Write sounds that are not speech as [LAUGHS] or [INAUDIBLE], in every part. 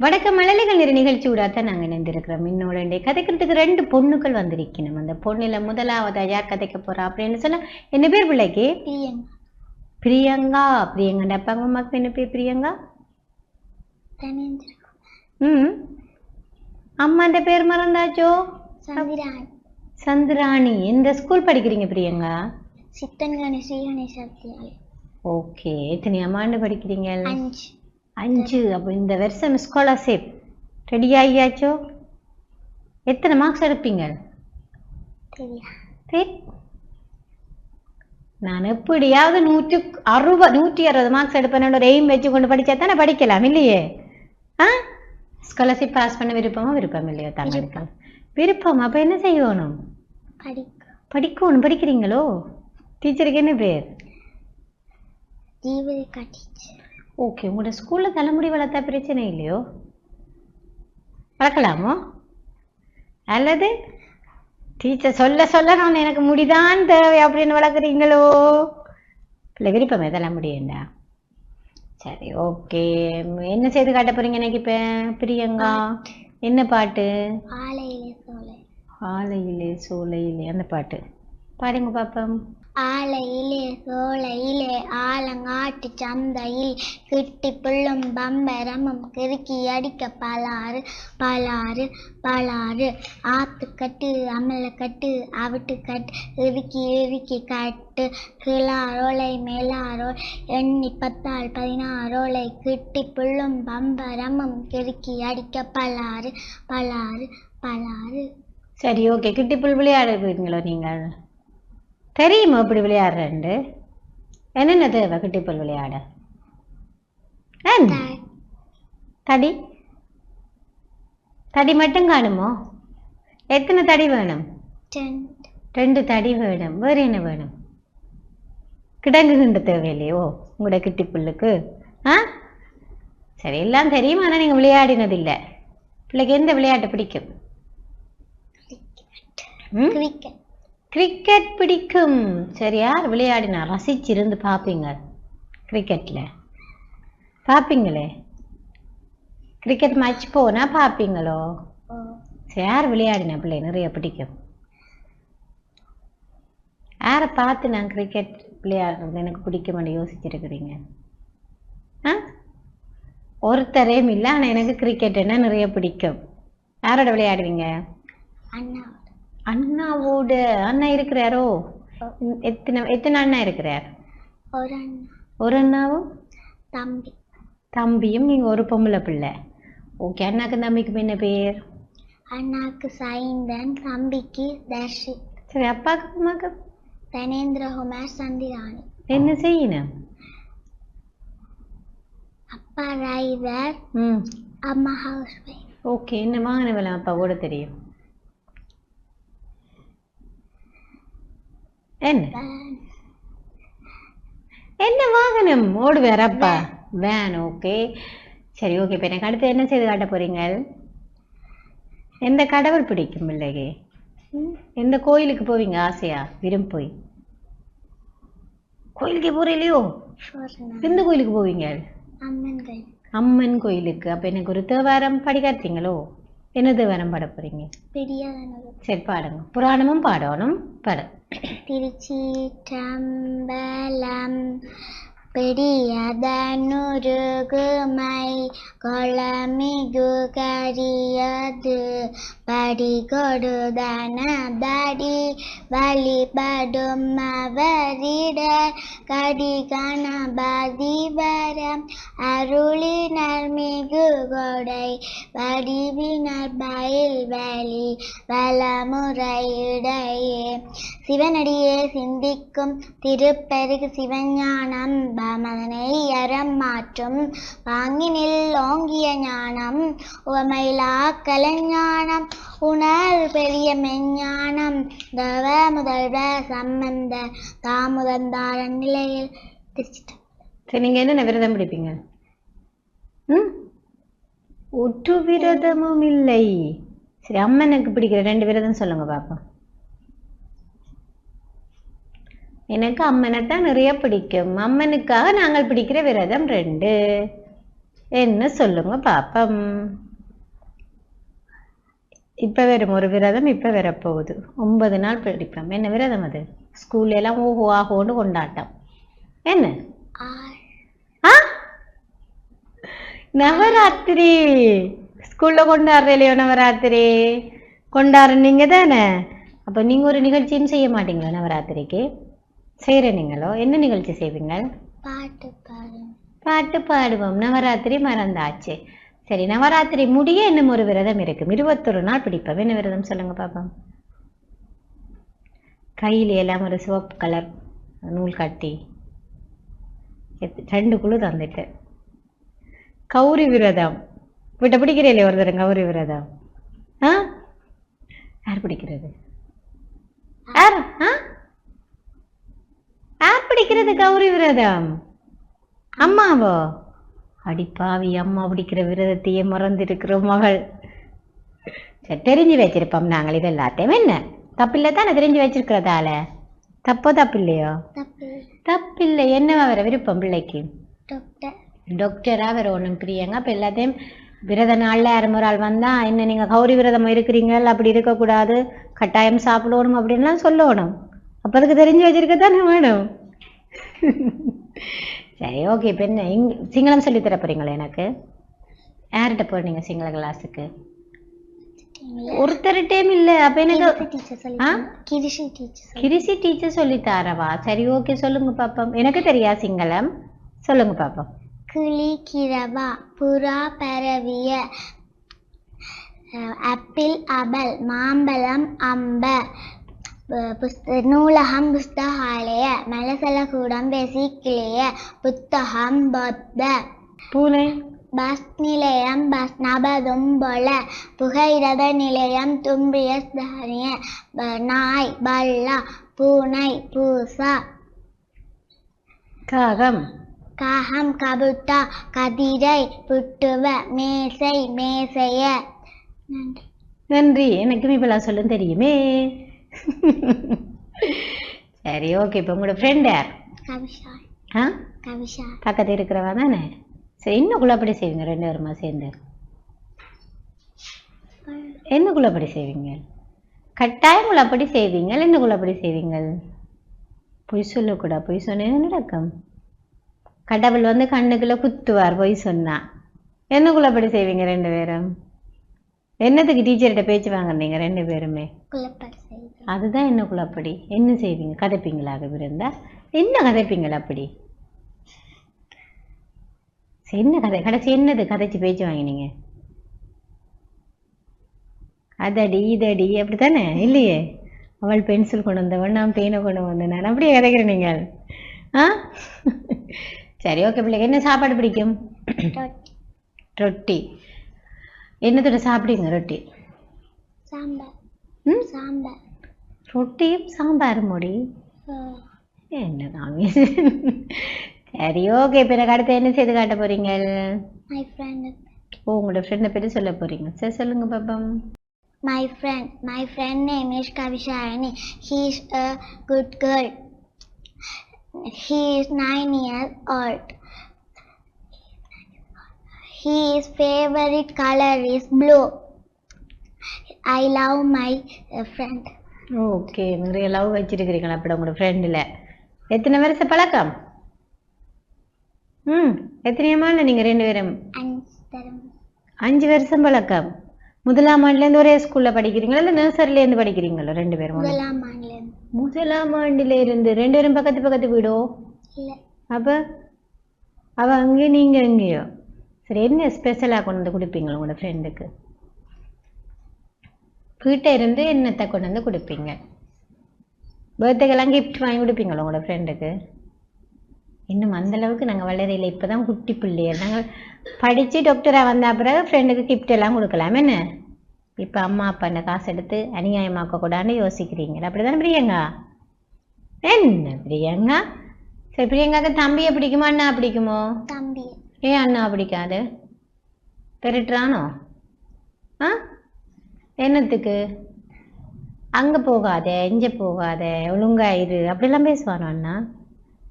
வடக்க மழலைகள் நிற நிகழ்ச்சி தான் நாங்கள் இணைந்திருக்கிறோம். இன்னோட கதைக்கிறதுக்கு ரெண்டு பொண்ணுகள் வந்திருக்கணும் அந்த பொண்ணுல முதலாவது யார் கதைக்க போறா அப்படின்னு சொல்ல என்ன பேர் பிள்ளைக்கு? பிரியங்கா. பிரியங்கா. பிரியங்கா. அப்பாங்க அம்மாக்கு என்ன பேர் பிரியங்கா? தனேந்திர. ம் அம்மாண்ட பேர் மறந்தாச்சோ சந்திராணி சந்திராணி எந்த ஸ்கூல் படிக்கிறீங்க பிரியங்கா ஸ்ரீகணேஷ் வித்யாலயம் ஓகே எத்தனை ஆண்டு படிக்கிறீங்க அஞ்சு அஞ்சு அப்போ இந்த வருஷம் ஸ்காலர்ஷிப் ரெடி ஆகியாச்சோ எத்தனை மார்க்ஸ் எடுப்பீங்க நான் எப்படியாவது நூற்றி அறுபது நூற்றி அறுபது மார்க்ஸ் எடுப்பேன் ஒரு எய்ம் வச்சு கொண்டு படிச்சா தானே படிக்கலாம் இல்லையே ஆ ஸ்காலர்ஷிப் பாஸ் பண்ண விருப்பமா விருப்பம் இல்லையோ தங்களுக்கு விருப்பம். அப்போ என்ன செய்யணும்? படிக்க. படிக்கணும் படிக்கிறீங்களோ? டீச்சருக்கு என்ன பேர்? ஓகே உங்களோட ஸ்கூலில் தலைமுடி வளர்த்தா பிரச்சனை இல்லையோ? வளர்க்கலாமோ? அல்லது டீச்சர் சொல்ல சொல்ல நான் எனக்கு முடிதான் தேவை அப்படின்னு வளர்க்குறீங்களோ? இல்லை விருப்பம் இதெல்லாம் முடியுண்டா சரி ஓகே என்ன செய்து காட்ட போறீங்க எனக்கு இப்போ பிரியங்கா? என்ன பாட்டு? ஆலையிலே சோலை. ஆலையிலே சோலையிலே அந்த பாட்டு. பாருங்க பாப்பம். ஆலையிலே சோலையிலே ஆலங்காட்டு சந்தையில் கிட்டி புள்ளும் பம்பரமும் கிறுக்கி அடிக்க பலாறு பலாறு பலாறு. ஆத்து கட்டு அமல கட்டு அவிட்டு கட்டு இறுக்கி இறுக்கி கட்டு கிளாரோலை மேலாரோ எண்ணி பத்தால் பதினாரோலை கிட்டி புள்ளும் பம்பரமும் கிறுக்கி அடிக்க பலாறு பலாறு பலாறு. சரி ஓகே. கிட்டி கிட்டிப்புல் விளையாடுவீங்களோ நீங்கள்? தெரியுமா இப்படி விளையாடுறேன்ட்டு? என்னென்ன தேவை கிட்டிப்புல் விளையாட? தடி. தடி? மட்டும் காணுமோ? எத்தனை தடி வேணும்? ரெண்டு. தடி வேணும். வேறு என்ன வேணும்? கிடங்கு கிண்டு தேவையில்லையோ உங்களோட கிட்டிப்புல்லுக்கு ஆ? சரி எல்லாம் தெரியும்? ஆனால் நீங்கள் விளையாடினதில்லை. பிள்ளைக்கு எந்த விளையாட்டு பிடிக்கும்? கிரிக்கெட். கிரிக்கெட் பிடிக்கும். சரி யார் விளையாடினா ரசிச்சிருந்து பார்ப்பீங்க கிரிக்கெட்டில் பார்ப்பீங்களே கிரிக்கெட் மேட்ச் போனால் பார்ப்பீங்களோ சரி யார் விளையாடினா பிள்ளை? நிறைய பிடிக்கும். யாரை பார்த்து நான் கிரிக்கெட் விளையாடுறது எனக்கு பிடிக்கும்னு யோசிச்சிருக்கிறீங்க? ஆ? ஒருத்தரையும் இல்லை ஆனால் எனக்கு கிரிக்கெட்னா நிறைய பிடிக்கும். யாரோட விளையாடுவீங்க? அண்ணா அண்ணாவோட அண்ணா இருக்கிறாரோ? எத்தனை எத்தனை அண்ணா இருக்கிறார்? ஒரு அண்ணா. ஒரு அண்ணாவும் தம்பி. தம்பியும் நீங்க ஒரு பொம்பளை பிள்ளை. ஓகே அண்ணாக்கு தம்பிக்கு என்ன பேர்? அண்ணாக்கு சைந்தன் தம்பிக்கு தர்ஷித் சரி அப்பாக்கு அம்மாக்கு? தனேந்திரகுமார் சந்திராணி என்ன செய்யணும்? அப்பா டிரைவர் ம். அம்மா ஹவுஸ் ஓகே என்ன வாங்கின வேலை அப்பா? கூட தெரியும். என்ன? என்ன வாகனம்? ஓடுவார் அப்பா வேன் ஓகே சரி ஓகே இப்போ எனக்கு அடுத்து என்ன செய்து காட்ட போறீங்க எந்த கடவுள் பிடிக்கும் பிள்ளைக்கு எந்த கோயிலுக்கு போவீங்க ஆசையா? விரும்பி போய். கோயிலுக்கு போறீங்களோ எந்த கோயிலுக்கு போவீங்க? அம்மன் கோயிலுக்கு. அப்ப எனக்கு ஒரு தேவாரம் படிக்காத்தீங்களோ என்ன தேவாரம் பாட போறீங்க? சரி பாடுங்க. புராணமும் பாடணும். பாட. திருச்சி டம்பலம் பெரியதனுருகுமை கொளமிகு கரியது. படி கொடுதனபடி வழிபடும் அவரிட கடி கணபதி வரம் அருளினர் மிகு கொடை வடிவினர் பயில் வெளி வலமுறையிடையே சிவனடியே சிந்திக்கும் திருப்பெருகு சிவஞானம் பமதனை அறம் மாற்றும் வாங்கினில் ஓங்கிய ஞானம் உவமையிலா கலைஞானம் உணர் பெரிய மெஞ்ஞானம் தவ முதல்வ சம்பந்த தாமுதந்தார நிலையில் திருச்சிட்டு சரி நீங்க என்னென்ன விரதம் பிடிப்பீங்க? ம்? ஒரு விரதமும் இல்லை. சரி அம்மனுக்கு பிடிக்கிற ரெண்டு விரதம் சொல்லுங்க பாப்பா எனக்கு அம்மனை தான் நிறைய பிடிக்கும். அம்மனுக்காக நாங்கள் பிடிக்கிற விரதம் ரெண்டு. என்ன சொல்லுங்க பாப்பம். இப்ப வரும் ஒரு விரதம் இப்ப வரப்போகுது. ஒன்பது நாள் பிடிப்போம். என்ன விரதம் அது? ஸ்கூல்ல எல்லாம் ஓஹோ ஆஹோன்னு கொண்டாட்டம். என்ன? ஆ? நவராத்திரி. ஸ்கூல்ல கொண்டாடுற இல்லையோ நவராத்திரி? கொண்டாடுற நீங்க தானே? அப்போ நீங்க ஒரு நிகழ்ச்சியும் செய்ய மாட்டீங்களா நவராத்திரிக்கு? செய்யற நீங்களோ என்ன நிகழ்ச்சி செய்வீங்க பாட்டு பாடும் பாட்டு பாடுவோம். நவராத்திரி மறந்தாச்சு. சரி நவராத்திரி முடிய இன்னும் ஒரு விரதம் இருக்கும். இருபத்தொரு நாள் பிடிப்போம். என்ன விரதம் சொல்லுங்க பாப்போம். கையில எல்லாம் ஒரு சிவப்பு கலர் நூல் கட்டி ரெண்டு குழு தந்துட்டு. கௌரி விரதம். விட்ட பிடிக்கிறீங்களே ஒரு தரம் கௌரி விரதம். ஆ? யார் பிடிக்கிறது யார் ஆ பிடிக்கிறது கௌரி விரதம்? அம்மாவோ? அடிப்பாவி அம்மா பிடிக்கிற விரதத்தையே மறந்திருக்கிற மகள். சரி தெரிஞ்சு வச்சிருப்போம் நாங்கள் இது எல்லாத்தையும் என்ன? தப்பில்லை தானே? தெரிஞ்சு வச்சிருக்கிறதால? தப்போ தப்பில்லையோ? தப்பு தப்பில்லை. என்னவா வர விருப்பம் பிள்ளைக்கு? டாக்டர். வர ஒன்றும் பிரியாங்க. அப்போ எல்லாத்தையும் விரத நாளில் ஒரு ஆள் வந்தா என்ன நீங்க கௌரி விரதம் இருக்கிறீங்க அப்படி இருக்கக்கூடாது. கட்டாயம் சாப்பிடணும் அப்படின்லாம் சொல்லணும். அப்போ அதுக்கு தெரிஞ்சு வச்சிருக்க தானே வேணும்? [LAUGHS] சரி ஓகே இப்போ என்ன? இங் சிங்களம் சொல்லித் தர போறீங்களா எனக்கு? யார்கிட்ட போறீங்க சிங்கள கிளாஸுக்கு ஒருத்தர்கிட்டயும் இல்லை அப்போ எனக்கு சொல்லி ஆ? டீச்சர் சொல்லி கிரிசி டீச்சர் சொல்லி தாரவா? சரி ஓகே சொல்லுங்க பாப்போம். எனக்கு தெரியா சிங்களம்? சொல்லுங்க பாப்போம். கிளி கிரவா புறா பரவிய ஆப்பிள் அபல் மாம்பழம் அம்ப நூலகம் புஸ்தகாலய மலசலகூடம் வெசிக்கிளிய புத்தகம் பொத்த பூனை. பஸ் நிலையம் பஸ் நபதும்பொல புகையிரத நிலையம் தும்பிய தானிய ப- நாய் பல்லா பூனை பூசா. காகம். காகம் கபுட்டா கதிரை புட்டுவ மேசை மேசைய. நன்றி. நன்றி. எனக்கும் இப்பெல்லாம் சொல்ல தெரியுமே. சரி ஓகே இப்போ உங்களோட ஃப்ரெண்ட் யார்? ஆ? கவிஷா. பக்கத்து இருக்கிறவா தானே? சரி என்ன குள்ளப்படி செய்வீங்க ரெண்டு பேருமா சேர்ந்து? என்ன குள்ளப்படி செய்வீங்க? கட்டாயம் குள்ளப்படி செய்வீங்க. என்ன குள்ளப்படி செய்வீங்க? பொய் சொல்லக்கூடாது பொய் சொன்னா என்ன நடக்கும்? கடவுள் வந்து கண்ணுக்குள்ள குத்துவார் பொய் சொன்னா. என்ன குள்ளப்படி செய்வீங்க ரெண்டு பேரும்? என்னத்துக்கு டீச்சர்கிட்ட பேச்சு வாங்குறீங்க ரெண்டு பேருமே? அதுதான் என்ன குழப்படி? என்ன செய்வீங்க? கதைப்பீங்களா அது இருந்தா என்ன கதைப்பீங்களா அப்படி? என்ன கதை? கடைசி என்னது கதைச்சு பேச்சு வாங்கினீங்க? அதடி இதடி அப்படித்தானே? இல்லையே. அவள் பென்சில் கொண்டு வந்தவன் நான் பேனை கொண்டு வந்தேன். நான் அப்படியே கதைக்கிறேன் நீங்கள். ஆ? சரி ஓகே பிள்ளைங்க. என்ன சாப்பாடு பிடிக்கும்? ரொட்டி. என்னத்தோட சாப்பிடுங்க ரொட்டி? சாம்பார். ம்? சாம்பார். ரொட்டியும் சாம்பார் முடி. அஹ், என்ன காமி சரி ஓகே எனக்கு அடுத்து என்ன செய்து காட்ட போறீங்க? ஓ உங்களோட ஃப்ரெண்டை பற்றி சொல்ல போறீங்க. சரி சொல்லுங்க பாப்பம். My friend. My friend name is kavishayani he is a good girl. He is nine years old. His favorite color is blue. I love my uh, friend. Okay நிறைய லவ் வச்சிருக்கிறீங்களா அப்படி உங்களோட ஃப்ரெண்டில் எத்தனை வருஷம் பழக்கம்? ம் எத்தனையமா இல்லை நீங்கள் ரெண்டு பேரும்? அஞ்சு வருஷம் பழக்கம். முதலாம் ஆண்டுலேருந்து ஒரே ஸ்கூலில் படிக்கிறீங்களா இல்லை நர்சரிலேருந்து படிக்கிறீங்களா ரெண்டு பேரும்? முதலாம் ஆண்டுல முதலாம் ஆண்டுல இருந்து ரெண்டு பேரும் பக்கத்து பக்கத்து வீடோ? அப்போ? அவ அங்கே நீங்க எங்கேயோ? சரி என்ன ஸ்பெஷலாக கொண்டு வந்து கொடுப்பீங்க உங்களோட ஃப்ரெண்டுக்கு வீட்டை இருந்து என்னத்தை கொண்டு வந்து கொடுப்பீங்க? பர்த்டேக்கெல்லாம் கிஃப்ட் வாங்கி கொடுப்பீங்களா உங்களோட ஃப்ரெண்டுக்கு இன்னும் அந்த அளவுக்கு நாங்கள் வளரையில் இப்போ தான் குட்டி பிள்ளையர் நாங்கள் படித்து டாக்டராக வந்த பிறகு ஃப்ரெண்டுக்கு கிஃப்ட் எல்லாம் கொடுக்கலாம். என்ன? இப்போ அம்மா அப்பா அந்த காசு எடுத்து அநியாயமாக்க கூடாதுன்னு யோசிக்கிறீங்க. அப்படி தானே பிரியங்கா? என்ன பிரியங்கா? சரி பிரியங்காக்கு தம்பியை பிடிக்குமா அண்ணா பிடிக்குமோ? தம்பி ஏன் அண்ணா பிடிக்காது? பெருட்டுறானோ ஆ? என்னத்துக்கு? அங்கே போகாத இங்கே போகாத ஒழுங்கா இரு. அப்படிலாம் பேசுவானோ அண்ணா?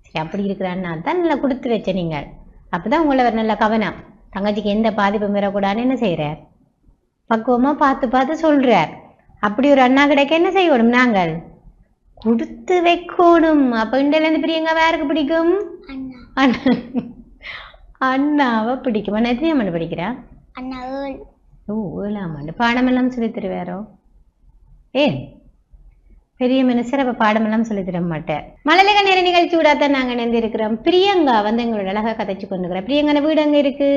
சரி அப்படி இருக்கிற அண்ணா தான் நல்லா கொடுத்து வச்ச நீங்கள் அப்பதான் உங்களை ஒரு நல்ல கவனம். தங்கச்சிக்கு எந்த பாதிப்பும் பெறக்கூடாதுன்னு என்ன செய்கிறார் பக்குவமா பார்த்து பார்த்து சொல்றார் அப்படி ஒரு அண்ணா கிடைக்க என்ன செய்யணும் நாங்கள்? கொடுத்து வைக்கணும். அப்ப இருந்து பிரியங்க யாருக்கு பிடிக்கும்? அண்ணா. அண்ணாவை பிடிக்கும்? எத்தனை ஆண்டு படிக்கிறா அண்ணா ஏழு. ஓ ஏழாம் ஆண்டு. பாடமெல்லாம் சொல்லி தருவாரோ? ஏன் பெரிய மனுஷர் அப்ப பாடமெல்லாம் சொல்லி தர மாட்டேன் மழலைக நேர நிகழ்ச்சி தான் நாங்க இணைந்து இருக்கிறோம். பிரியங்கா வந்து எங்களோட அழகா கதைச்சு கொண்டுக்கிறோம் பிரியங்கா வீடு அங்க இருக்கு?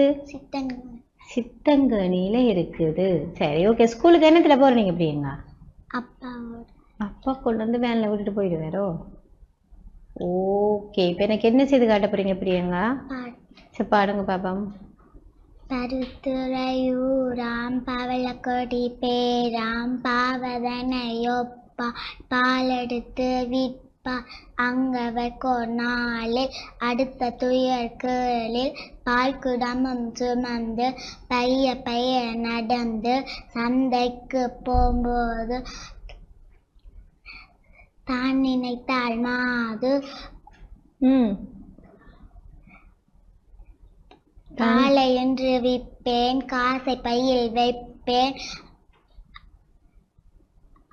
சித்தங்கனியில இருக்குது. சரி ஓகே. ஸ்கூலுக்கு என்னத்துல போறீங்க பிரியங்கா? அப்பாவோட. அப்பா கொண்டு வந்து வேன்ல விட்டுட்டு போயிடுவாரோ? ஓகே இப்போ எனக்கு என்ன செய்து காட்ட போறீங்க பிரியங்கா? சரி பாடுங்க பாப்பம் பருத்துறையூராம் பவளக்கொடி பேராம் பாவதனையொப்பா பாலெடுத்து விற்பா. அங்கவர் கொனாலில் அடுத்த துயர் கேளில் பால் குடமும் சுமந்து பைய பைய நடந்து சந்தைக்கு போகும்போது தான் நினைத்தால் மாது. ம். காலை என்று விற்பேன் காசை பையில் வைப்பேன்.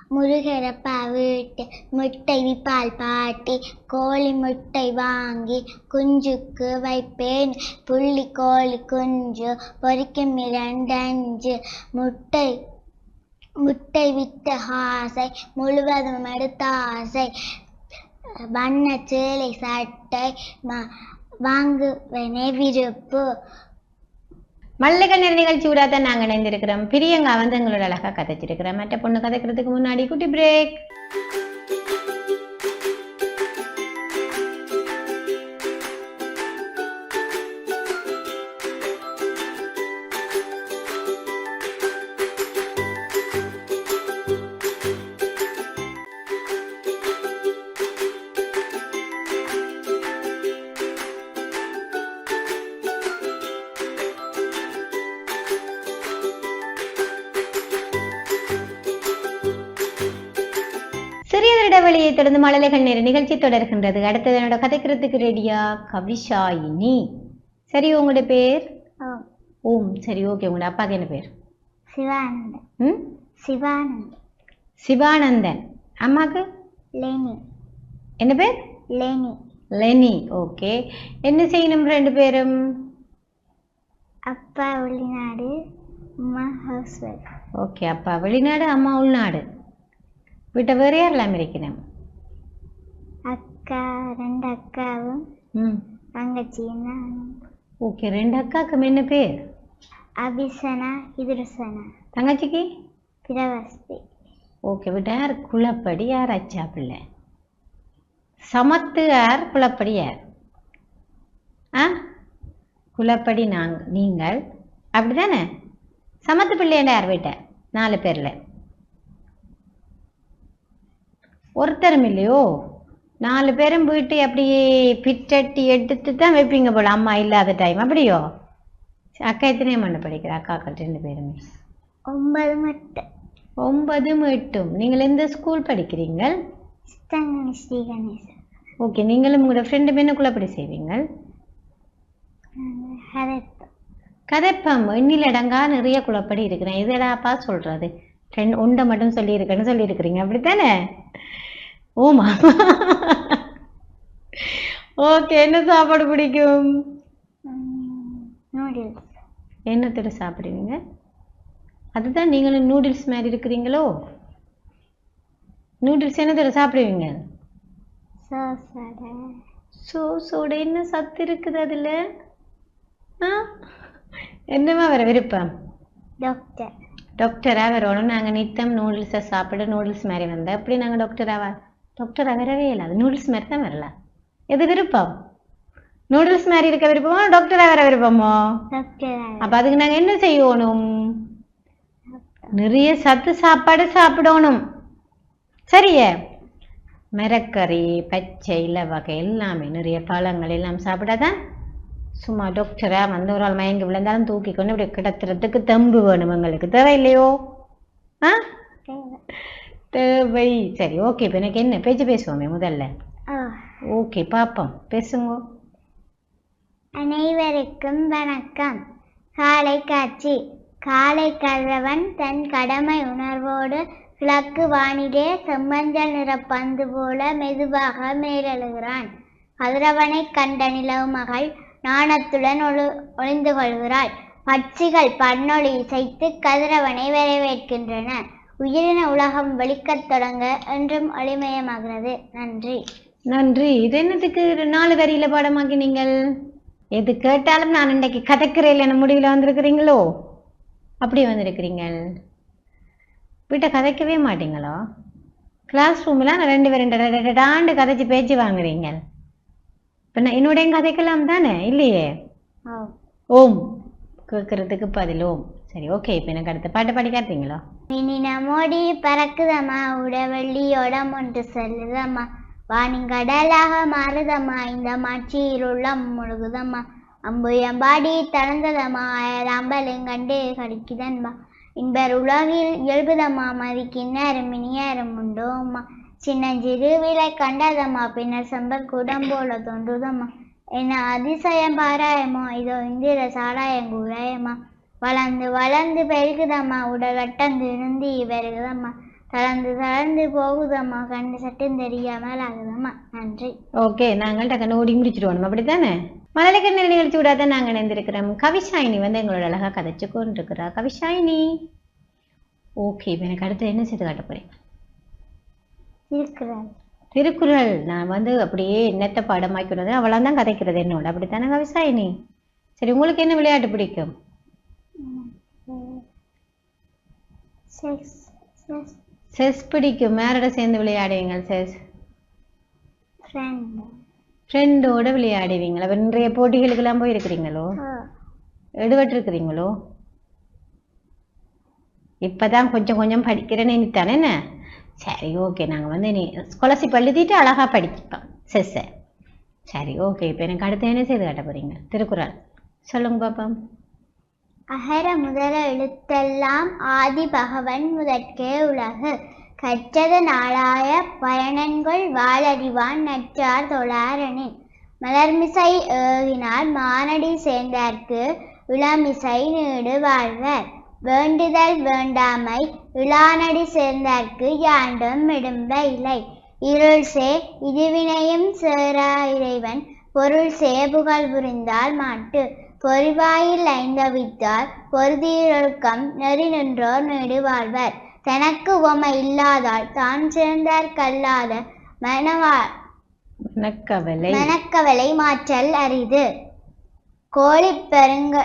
முருகரப்பா வீட்டு முட்டை விப்பால் பாட்டி கோழி முட்டை வாங்கி குஞ்சுக்கு வைப்பேன். புள்ளி கோழி குஞ்சு பொறிக்கும் இரண்டஞ்சு முட்டை முட்டை விட்ட ஆசை முழுவதும் எடுத்த ஆசை. வண்ண சேலை சட்டை ம- வாங்குவனே விருப்பு. மல்லிகை நேர நிகழ்ச்சி தான் நாங்க இணைந்திருக்கிறோம். பிரியங்கா வந்து எங்களோட அழகாக கதைச்சிருக்கிறோம் மற்ற பொண்ணு கதைக்கிறதுக்கு முன்னாடி குட்டி பிரேக் தொடர்ந்து மழலைகள் நேர நிகழ்ச்சி தொடர்கின்றது. அடுத்தது என்னோட கதைக்கிறதுக்கு ரெடியா கவிஷாயினி. சரி உங்களோட பேர்? ஓம். சரி ஓகே உங்களோட அப்பாக்கு என்ன பேர்? சிவானந்தன். ம்? சிவானந்த் சிவானந்தன். அம்மாக்கு? லெனி. என்ன பேர்? லெனி. லெனி. ஓகே என்ன செய்யணும் ரெண்டு பேரும்? அப்பா வெளிநாடு அம்மா ஹவுஸ் ஒய்ஃப் ஓகே அப்பா வெளிநாடு அம்மா உள்நாடு. வீட்டை வேறு யாரெல்லாம் இருக்கணும் அக்கா ரெண்டு அக்காவும் ம். தங்கச்சியும் ஓகே ரெண்டு அக்காவுக்கு என்ன பேர்? அபிசனா இதுருசனா. தங்கச்சிக்கு? பிரவஸ்தி ஓகே விட்ட யார்? குளப்படி யார் அச்சா பிள்ளை? சமத்து யார்? குளப்படி யார்? ஆ? குளப்படி நாங் நீங்கள். அப்படிதானே சமத்து பிள்ளையாண்ட யார் வீட்டை? நாலு பேரில். ஒருத்தரும் இல்லையோ? நாலு பேரும் வீட்டை அப்படியே பிட்டட்டி எடுத்து தான் வைப்பீங்க போல. அம்மா இல்லாத டைம் அப்படியோ? அக்கா எத்தனை மண்ணு படிக்கிற? அக்காக்கள் ரெண்டு பேருமே. ஒன்பது மட்டும் ஒன்பதும் எட்டும் நீங்கள் எந்த ஸ்கூல் படிக்கிறீங்க சித்தங்கனி ஸ்ரீ கணேசன் ஓகே நீங்களும் உங்களோட ஃப்ரெண்டு என்னக்குள்ளப்படி செய்வீங்க ஹரப்பா கதைப்பம். எண்ணில் அடங்கா நிறைய குழப்படி இருக்கிறேன். இதடாப்பா சொல்றது? ரெண்டு உண்டை மட்டும் சொல்லியிருக்கேன்னு சொல்லியிருக்கிறீங்க. அப்படித்தானே? ஓமா. ஓகே என்ன சாப்பாடு பிடிக்கும்? நூடுல்ஸ் என்னத்தோட சாப்பிடுவீங்க? அதுதான் நீங்களும் நூடுல்ஸ் மாதிரி இருக்கிறீங்களோ? நூடுல்ஸ் என்னத்தோட சாப்பிடுவீங்க? சோசடை என்ன சத்து இருக்குது அதுல? ஆ? என்னமா வர விருப்பம்? டாக்டர் டாக்டரா வரணும் நாங்க நித்தம் நூடுல்ஸை சாப்பிட நூடுல்ஸ் மாதிரி வந்தா எப்படி நாங்க டாக்டராவா டாக்டரா வரவே இல்லை. அது நூடுல்ஸ் மாதிரி தான் வரல. எது விருப்பம்? நூடுல்ஸ் மாதிரி இருக்க விருப்பமோ? டாக்டரா வர விருப்பமோ? அப்ப அதுக்கு நாங்க என்ன செய்யணும்? நிறைய சத்து சாப்பாடு சாப்பிடணும். சரியே? மரக்கறி பச்சை இலை வகை எல்லாமே நிறைய பழங்கள் எல்லாம் சாப்பிட்டாதான் சும்மா டாக்டரா வந்து ஒரு ஆள் மயங்கி விழுந்தாலும் தூக்கி கொண்டு இப்படி கிடத்துறதுக்கு தெம்பு வேணும் எங்களுக்கு. தேவை இல்லையோ ஆ? தேவை. சரி ஓகே இப்போ எனக்கு என்ன? பேச்சு பேசுவோமே முதல்ல. ஓகே பாப்போம். பேசுங்க. அனைவருக்கும் வணக்கம். காலை காட்சி. காலை கதிரவன் தன் கடமை உணர்வோடு கிழக்கு வானிலே செம்மஞ்சள் நிற பந்து போல மெதுவாக மேலெழுகிறான். கதிரவனை கண்ட நிலவு மகள் நாணத்துடன் ஒளி ஒளிந்து கொள்கிறாள். பட்சிகள் பன்னொளி இசைத்து கதிரவனை வரவேற்கின்றன. உயிரின உலகம் வெளிக்கத் தொடங்க என்றும் ஒளிமயமாகிறது நன்றி. நன்றி. இது என்னத்துக்கு? நாலு வரியில பாடமாக்கி நீங்கள் எது கேட்டாலும் நான் இன்றைக்கு கதைக்கிறேன் என்ன முடிவில் வந்திருக்கிறீங்களோ? அப்படி வந்திருக்கிறீங்கள். வீட்டை கதைக்கவே மாட்டீங்களோ? கிளாஸ் ரூமில் நான் ரெண்டு பேரும் ரெண்டு- ரெண்டு- ரெண்டு ஆண்டு கதைச்சு பேச்சு வாங்குறீங்க இப்போ நான் என்னோடையும் கதைக்கலாம் தானே? இல்லையே? ஓம். கேட்கறதுக்கு பதில் ஓம். சரி ஓகே இப்போ எனக்கு அடுத்த பாட்டு பாடி மினி நமோடி மோடி பறக்குதம்மா உடவெள்ளியோட ஒன்று செல்லுதம்மா. வானிங்கடலாக மாறுதம்மா இந்த மாட்சியில் உள்ளம் முழுகுதம்மா. அம்புயம்பாடி தளர்ந்ததம்மா அம்பலங்கண்டு கடிக்குதன்மா இன்பர் உலகில் இயல்புதம்மா மதி நேரம் இனியரும் உண்டோம்மா. சின்னஞ்சிறு விலை கண்டதம்மா பின்னர் செம்பல் குடம் போல தோன்றுதம்மா. என்ன அதிசயம் பாராயமோ இதோ இந்திர சாராயம் கூறாயம்மா வளர்ந்து வளர்ந்து பெருகுதம்மா. உடல் வட்டந்து இருந்து பெருகுதம்மா தளர்ந்து தளர்ந்து போகுதம்மா. கண்டு சட்டும் தெரியாமல் ஆகுதம்மா. நன்றி. ஓகே நாங்கள் டக்குன்னு ஓடி முடிச்சிடுவோம். அப்படித்தானே? மலர்கண்ண நிகழ்ச்சி விடாத நாங்கள் இணைந்திருக்கிறோம். கவிஷாயினி வந்து எங்களோட அழகா கதைச்சு கொண்டிருக்கிறா கவிஷாயினி ஓகே இப்போ எனக்கு அடுத்து என்ன செய்து காட்ட போறேன்? திருக்குறள். நான் வந்து அப்படியே என்னத்தை பாடமாக்கிறது அவளா தான் கதைக்கிறது என்னோட. அப்படித்தானே கவிஷாயினி சரி உங்களுக்கு என்ன விளையாட்டு பிடிக்கும்? செஸ் பிடிக்கும். மேரோட சேர்ந்து விளையாடுவீங்க செஸ்? ஃப்ரெண்ட் ஃப்ரெண்டோட விளையாடுவீங்களா. அப்ப நிறைய போட்டிகளுக்கெல்லாம் போயிருக்கிறீங்களோ? எடுபட்டு இருக்கிறீங்களோ இப்பதான் கொஞ்சம் கொஞ்சம் படிக்கிறேன்னு தானே என்ன? சரி ஓகே. நாங்கள் வந்து நீ ஸ்காலர்ஷிப் எழுதிட்டு அழகா படிப்போம் செஸ்ஸை. சரி ஓகே. இப்போ எனக்கு அடுத்து என்ன செய்து காட்ட போறீங்க? திருக்குறள். சொல்லுங்க பாப்போம். அகர முதல எழுத்தெல்லாம் ஆதி பகவன் முதற்கே உலகு. கற்றது நாளாய பயணன்கள் வாழறிவான் நற்றார் தொழாரனின். மலர்மிசை ஏகினார் மானடி சேர்ந்தார்க்கு இளமிசை நீடு வாழ்வர். வேண்டுதல் வேண்டாமை இளானடி சேர்ந்தார்க்கு யாண்டும் இடும்ப இல்லை. இருள் சே இதுவினையும் சேரா இறைவன் பொருள் சே புகழ் புரிந்தால் மாட்டு. பொறிவாயில் ஐந்தவித்தார் பொருதியொழுக்கம் நெறி நின்றோர் நீடு வாழ்வர் தனக்கு உவமை இல்லாதால் தான் சேர்ந்தார் கல்லாத மனவா மனக்கவலை. மனக்கவலை மாற்றல் அரிது. கோழி பெருங்க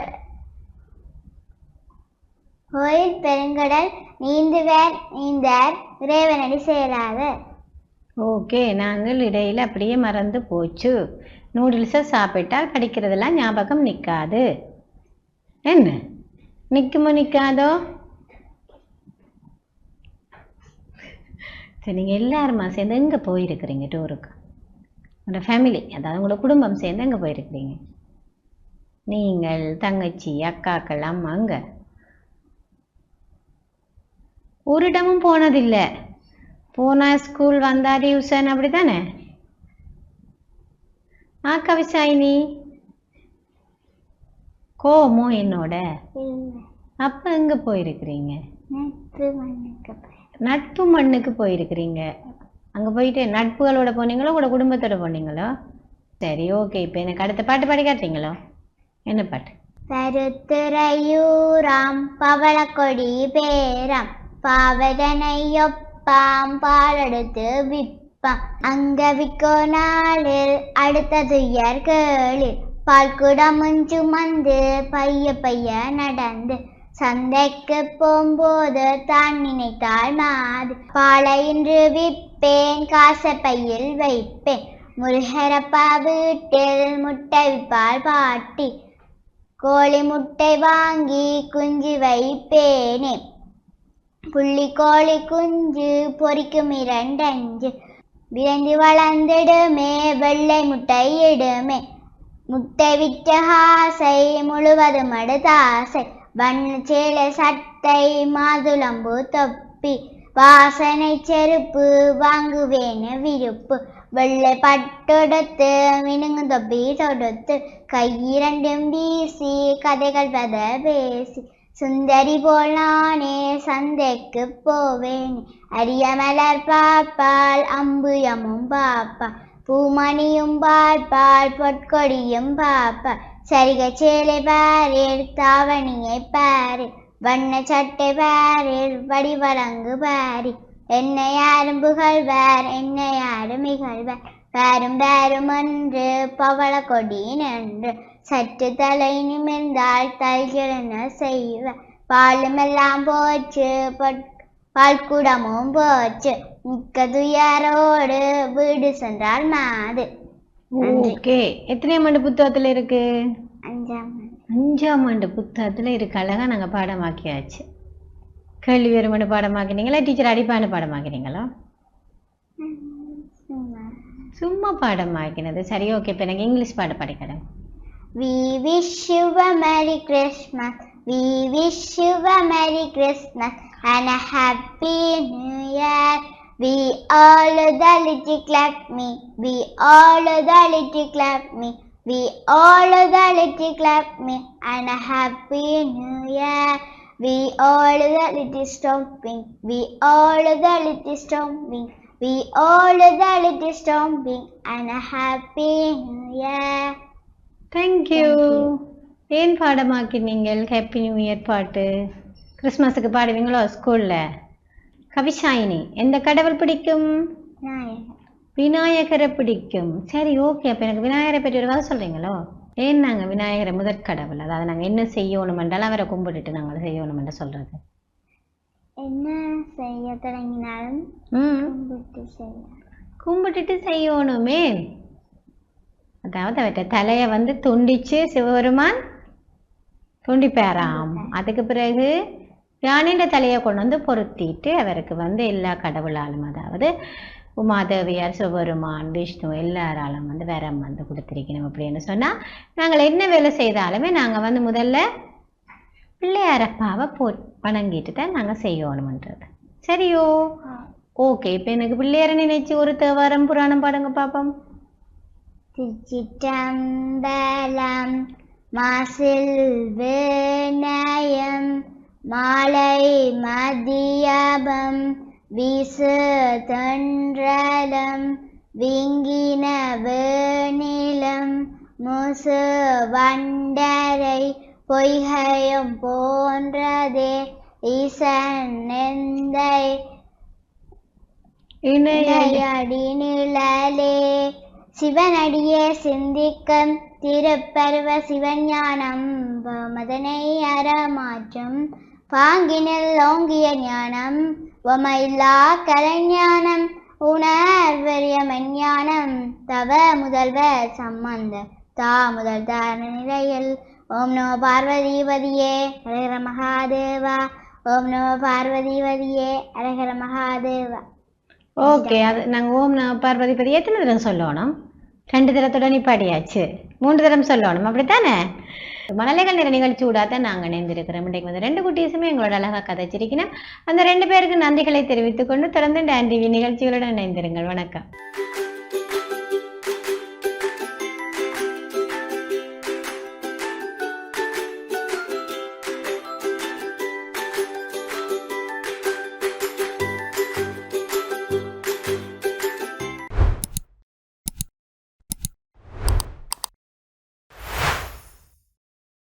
கோயில் பெருங்கடல் நீந்துவர் நீந்தார் இறைவனடி சேராத. ஓகே நாங்கள் இடையில அப்படியே மறந்து போச்சு. நூடுல்ஸை சாப்பிட்டால் படிக்கிறதெல்லாம் ஞாபகம் நிற்காது என்ன? நிற்குமோ நிற்காதோ சரி நீங்கள் எல்லாருமா சேர்ந்து எங்கே போயிருக்கிறீங்க டூருக்கு உங்களோட ஃபேமிலி அதாவது உங்களோட குடும்பம் சேர்ந்து எங்கே போயிருக்கிறீங்க? நீங்கள் தங்கச்சி அக்காக்கள் அம்மா அங்கே? ஒரு இடமும் போனதில்லை. போனால் ஸ்கூல் வந்தால் டியூசன் அப்படி தானே ஆ கவிசாயினி கோமோ என்னோட. அப்ப எங்க போயிருக்கிறீங்க? நட்பு மண்ணுக்கு போயிருக்கிறீங்க. அங்க போயிட்டு நட்புகளோட போனீங்களோ உங்களோட குடும்பத்தோட போனீங்களோ? சரி ஓகே. இப்போ எனக்கு அடுத்த பாட்டு பாடி காட்டுறீங்களோ? என்ன பாட்டு? பருத்துறையூராம் பவளக்கொடி பேரம். பாவதனையொப்பாம் பாலெடுத்து விப்பாம் அங்க விக்கோ நாளில் அடுத்த துயர் கேளில் பால் குடமும் சுமந்து பைய பைய நடந்து. சந்தைக்கு போகும்போது தான் நினைத்தாள் மாது. பாலை இன்று விற்பேன் காசை பையில் வைப்பேன். முருகரப்பா வீட்டில் முட்டை விப்பாள் பாட்டி. கோழி முட்டை வாங்கி குஞ்சு வைப்பேனே. புள்ளி கோழி குஞ்சு பொறிக்கும் இரண்டஞ்சு விரைந்து வளர்ந்திடுமே வெள்ளை முட்டை இடுமே முட்டை விற்ற ஆசை முழுவதும் அடுத்தாசை. வண்ண சேல சட்டை மாதுளம்பு தொப்பி. வாசனை செருப்பு வாங்குவேன விருப்பு. வெள்ளை பட்டொடுத்து மினுங்கு தொப்பி தொடுத்து. கையிரண்டும் வீசி கதைகள் பத பேசி. சுந்தரி போல் நானே சந்தைக்கு போவேன். அரிய மலர் பார்ப்பால் அம்புயமும் பாப்பா பூமணியும் பார்ப்பால் பொற்கொடியும் பாப்பா சரிக சேலை பாரில் தாவணியை பாரு வண்ண சட்டை பாரில் வடிவழங்கு பாரி என்னை யாரும் புகழ்வார் என்னை யாரும் இகழ்வார். பாரும் பாரும் என்று பவள கொடி நின்று சற்று தலை நிமிர்ந்தால் தல்கிறன செய்வார் பாலுமெல்லாம் போச்சு பால்குடமும் போச்சு மிக்க துயரோடு வீடு சென்றால் மாது. ஓகே. எத்தனையாம் ஆண்டு புத்தகத்துல இருக்கு? அஞ்சாம் அஞ்சாம் ஆண்டு புத்தகத்துல இருக்கு. அழகா நாங்க பாடமாக்கியாச்சு. கேள்வி வெறுமனு பாடமாக்கினீங்களா? டீச்சர் அடிப்பான பாடமாக்கினீங்களா? சும்மா. பாடமாக்கினது. சரி ஓகே. இப்போ எனக்கு இங்கிலீஷ் பாட படிக்கிறேன் We wish you a Merry Christmas. We wish you a Merry Christmas and a Happy New Year. We all the little clap me. We all the little clap me. We all the little clap me and a Happy New Year. We all the little stomping. We all the little stomping. We all the little stomping and a Happy New Year. Thank you ஏன் பாடமாக்கினீங்க happy new year பாட்டு. கிறிஸ்மஸுக்கு பாடுவீங்களோ? ஸ்கூல்ல கவிஷாயினி எந்த கடவுள் பிடிக்கும்? விநாயகரை. பிடிக்கும். சரி ஓகே அப்போ எனக்கு விநாயகரை பற்றி ஒரு கதை சொல்றீங்களோ? ஏன் நாங்கள் விநாயகரை முதற் கடவுள்? அதாவது நாங்கள் என்ன செய்யணும் என்றால் அவரை கும்பிட்டுட்டு நாங்கள் செய்யணும் என்று சொல்றது. என்ன செய்ய தொடங்கினாலும் கும்பிட்டுட்டு செய்யணுமே. அதாவது அவற்றை தலையை வந்து துண்டிச்சு சிவபெருமான் துண்டிப்பாராம். அதுக்கு பிறகு யானைன்ற தலையை கொண்டு வந்து பொருத்திட்டு அவருக்கு வந்து எல்லா கடவுளாலும் அதாவது உமாதேவியார் சிவபெருமான் விஷ்ணு எல்லாராலும் வந்து வரம் வந்து கொடுத்திருக்கணும் அப்படின்னு சொன்னா நாங்கள் என்ன வேலை செய்தாலுமே நாங்கள் வந்து முதல்ல பிள்ளையாரப்பாவை போ வணங்கிட்டு தான் நாங்கள் செய்யணுமன்றது. சரியோ? ஓகே இப்போ எனக்கு பிள்ளையார நினைச்சு ஒரு தேவாரம் புராணம் பாடுங்க பாப்போம். திருச்சிற்றம்பலம் மாசில் வினயம் மாலை மதியபம் வீசு தன்றலம் விங்கின வேணிலம் முசு வண்டரை பொய்கையும் போன்றதே ஈசன் இணைய இணையடி நிழலே சிவனடியே சிந்திக்கும் திருப்பருவ சிவஞானம் மதனை அறமாற்றும் பாங்கினில் ஓங்கிய ஞானம் உமையில்லா கலைஞானம் உணர்வரிய மெஞ்ஞானம் தவ முதல்வ சம்பந்த தா முதல் தான நிலையில். ஓம் நம பார்வதிபதியே ஹரஹர மகாதேவா. ஓம் நம பார்வதிபதியே ஹரஹர மகாதேவா. ஓகே அது நாங்கள் ஓம் நம பார்வதி பதி. எத்தனை தரம் சொல்லணும்? ரெண்டு தரத்தோட நிப்பாடியாச்சு மூன்று தரம் சொல்லணும். அப்படித்தானே? மணலைகள் நிற நிகழ்ச்சி விடாத நாங்கள் இணைந்திருக்கிறோம். இன்றைக்கு வந்து ரெண்டு குட்டீஸுமே எங்களோட அழகாக கதைச்சிருக்கணும் அந்த ரெண்டு பேருக்கு நன்றிகளை தெரிவித்துக் கொண்டு தொடர்ந்து டேன் டிவி நிகழ்ச்சிகளுடன் இணைந்திருங்கள். வணக்கம்.